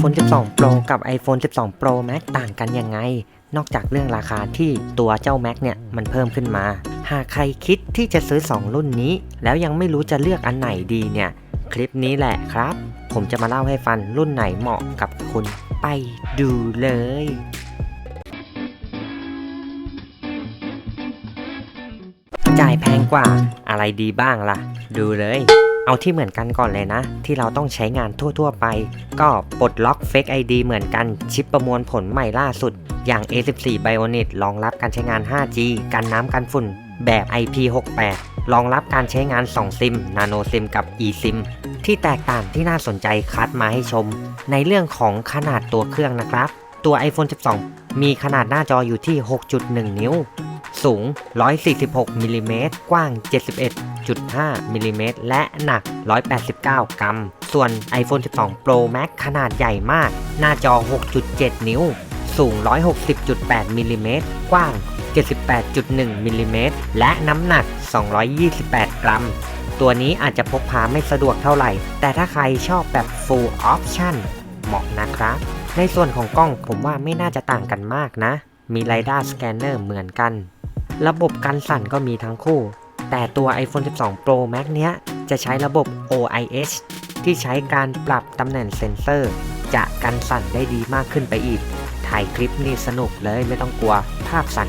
iPhone 12 Pro กับ iPhone 12 Pro Max ต่างกันยังไง นอกจากเรื่องราคาที่ตัวเจ้า Mac เนี่ยมันเพิ่มขึ้นมา หากใครคิดที่จะซื้อ 2 รุ่นนี้ แล้วยังไม่รู้จะเลือกอันไหนดีเนี่ย คลิปนี้แหละครับ ผมจะมาเล่าให้ฟังรุ่นไหนเหมาะกับคุณไปดูเลยจ่ายแพงกว่าอะไรดีบ้างล่ะ ดูเลย เอาที่เหมือนกันก่อนเลยนะ ที่เราต้องใช้งานทั่ว ๆ ไป ก็ปลดล็อก Fake ID เหมือนกัน ชิปประมวลผลใหม่ล่าสุด อย่าง A14 Bionic รองรับการใช้งาน 5G กันน้ำกันฝุ่น แบบ IP68 รองรับการใช้งาน 2 ซิม Nano SIM กับ eSIM ที่แตกต่างที่น่าสนใจคัดมาให้ชม ในเรื่องของขนาดตัวเครื่องนะครับ ตัว iPhone 12 มีขนาดหน้าจออยู่ที่ 6.1 นิ้ว สูง 146มิลลิเมตรกว้าง 71.5มิลลิเมตรและหนัก 189 กรัม ส่วน iPhone 12 Pro Max ขนาดใหญ่มาก หน้าจอ 6.7 นิ้ว สูง 160.8มิลลิเมตรกว้าง 78.1มิลลิเมตรและน้ำหนัก 228 กรัม ตัวนี้อาจจะพกพาไม่สะดวกเท่าไหร่ แต่ถ้าใครชอบแบบ Full Option เหมาะนะครับ ในส่วนของกล้องผมว่าไม่น่าจะต่างกันมากนะ มีไรด้าสแกนเนอร์เหมือนกัน ระบบกันสั่นก็มีทั้งคู่ แต่ตัว iPhone 12 Pro Max เนี้ย จะใช้ระบบ OIS ที่ใช้การปรับตำแหน่งเซ็นเซอร์ จะกันสั่นได้ดีมากขึ้นไปอีก ถ่ายคลิปนี่สนุกเลยไม่ต้องกลัวภาพสั่น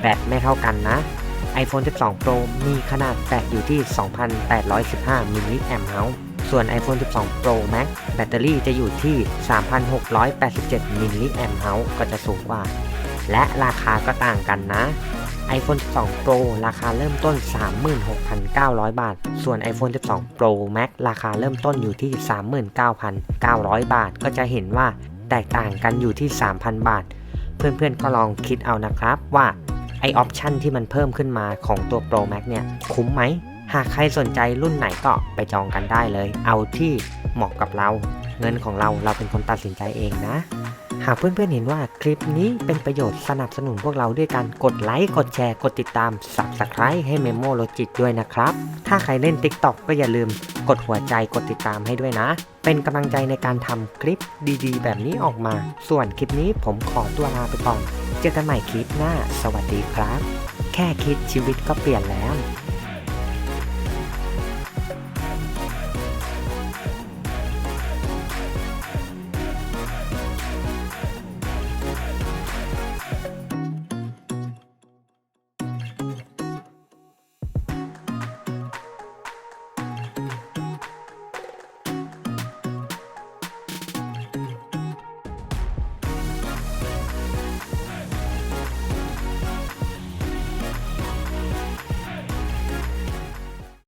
แบตไม่เท่ากันนะ iPhone 12 Pro มีขนาดแบตอยู่ที่ 2,815มิลลิแอมป์เฮาส์ส่วน iPhone 12 Pro Max แบตเตอรี่จะอยู่ที่ 3,687มิลลิแอมป์เฮาส์ก็จะสูงกว่า และราคาก็ต่างกันนะ iPhone 12 Pro ราคาเริ่มต้น 36,900 บาท ส่วน iPhone 12 Pro Max ราคาเริ่มต้นอยู่ที่ 39,900 บาท ก็จะเห็นว่าแตกต่างกันอยู่ที่ 3,000 บาท เพื่อนๆก็ลองคิดเอานะครับว่าไอออปชันที่มันเพิ่มขึ้นมาของตัว Pro Max เนี่ย คุ้มไหม หากใครสนใจรุ่นไหนก็ไปจองกันได้เลย เอาที่เหมาะกับเรา เงินของเราเราเป็นคนตัดสินใจเองนะ หากเพื่อนๆเห็นว่าคลิปนี้เป็นประโยชน์สนับสนุนพวกเราด้วยการกดไลค์ กดแชร์ กดติดตาม Subscribe ให้ Memo Logic ด้วยนะครับ ถ้าใครเล่น TikTok ก็อย่าลืมกดหัวใจกดติดตามให้ด้วยนะ เป็นกำลังใจในการทำคลิปดีๆ แบบนี้ออกมา ส่วนคลิปนี้ผมขอตัวลาไปก่อน เจอกันใหม่คลิปหน้า สวัสดีครับ แค่คิดชีวิตก็เปลี่ยนแล้ว